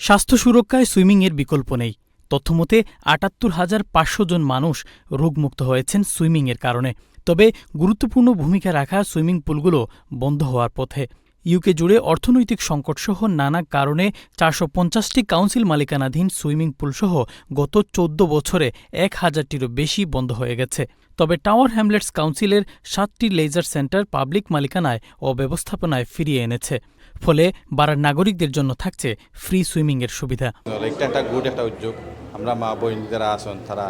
স্বাস্থ্য সুরক্ষায় সুইমিংয়ের বিকল্প নেই। তথ্যমতে, আটাত্তর হাজার পাঁচশো জন মানুষ রোগমুক্ত হয়েছেন সুইমিংয়ের কারণে। তবে গুরুত্বপূর্ণ ভূমিকা রাখা সুইমিং পুলগুলো বন্ধ হওয়ার পথে। ইউকে জুড়ে অর্থনৈতিক সংকটসহ নানা কারণে চারশো পঞ্চাশটি কাউন্সিল মালিকানাধীন সুইমিং পুলসহ গত চোদ্দ বছরে এক হাজারটিরও বেশি বন্ধ হয়ে গেছে। তবে টাওয়ার হ্যামলেটস কাউন্সিলের সাতটি লেজার সেন্টার পাবলিক মালিকানায় ও ব্যবস্থাপনায় ফিরিয়ে এনেছে। ফলে বাড়ার নাগরিকদের জন্য থাকছে ফ্রি সুইমিংয়ের সুবিধা। একটা গুড একটা উদ্যোগ। আমরা মা বোন যারা আছেন, তারা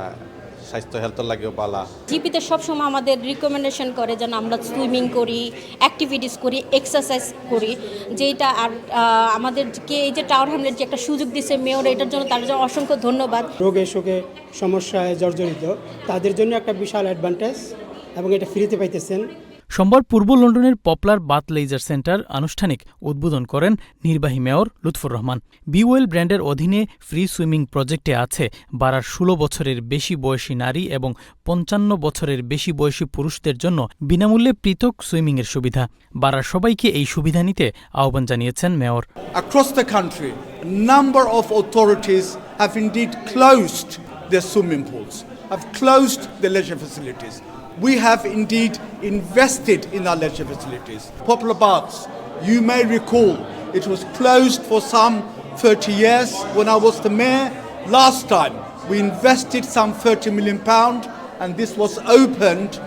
স্বাস্থ্য হেলথের লাগেও পালা জিপিতে সবসময় আমাদের রিকমেন্ডেশন করে যেন আমরা সুইমিং করি অ্যাক্টিভিটিস করি এক্সারসাইজ করি যেটা আর আমাদেরকে এই যে টাওয়ার হ্যামলেট যে একটা সুযোগ দিছে মেয়র এটার জন্য তার জন্য অসংখ্য ধন্যবাদ। রোগে শোকে সমস্যায় জর্জরিত তাদের জন্য একটা বিশাল অ্যাডভান্টেজ এবং এটা ফ্রিতে পাইতেছেন। সোমবার পূর্ব লন্ডনের পপলার বাথ লেজার সেন্টার আনুষ্ঠানিক উদ্বোধন করেন নির্বাহী মেয়র লুৎফুর রহমান। বিওয়েল ব্র্যান্ডের অধীনে ফ্রি সুইমিং প্রজেক্টে আছে বারার ষোলো বছরের বেশি বয়সী নারী এবং পঞ্চান্ন বছরের বেশি বয়সী পুরুষদের জন্য বিনামূল্যে পৃথক সুইমিংয়ের সুবিধা। বারার সবাইকে এই সুবিধা নিতে আহ্বান জানিয়েছেন mayor. Across the country, a number of authorities have indeed closed their swimming pools, have closed the leisure facilities. We have indeed invested in our leisure facilities. Popular Baths, you may recall, it was closed for some 30 years when I was the mayor. Last time, we invested some 30 million pound, and this was opened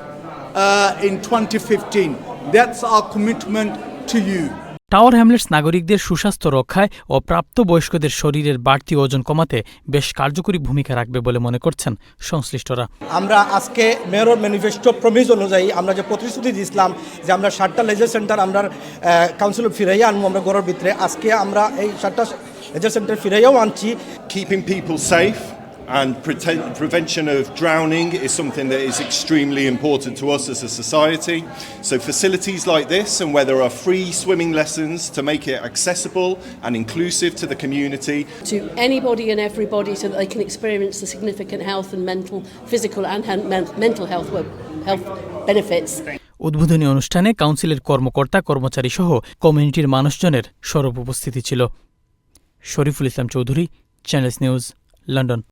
uh, in 2015. That's our commitment to you. Tower Hamlets নাগরিকদের সুস্বাস্থ্য রক্ষায় ও প্রাপ্তবয়স্কদের শরীরের বাড়তি ওজন কমাতে বেশ কার্যকরী ভূমিকা রাখবে বলে মনে করছেন সংশ্লিষ্টরা। আমরা আজকে মেয়র ম্যানিফেস্টো প্রমিস অনুযায়ী আমরা যে প্রতিশ্রুতি দিয়েছিলাম যে আমরা ষাটটা লেজার সেন্টার আমরা কাউন্সিল ফিরাইয়া আনব আমরা গড়ের ভিতরে আজকে আমরা এই ষাটটা লেজার সেন্টার ফিরাইয়াও আনছি। Keeping people safe and prete- prevention of drowning is something that is extremely important to us as a society. So, facilities like this, and where there are free swimming lessons to make it accessible and inclusive to the community, to anybody and everybody so that they can experience the significant health and mental, physical and hen- men- mental health, wo- health benefits. উদ্বোধনী অনুষ্ঠানে কাউন্সিলের কর্মকর্তা কর্মচারী সহ কমিউনিটির মানুষজনের সরব উপস্থিতি ছিল Shariful Islam Chowdhury channel S news London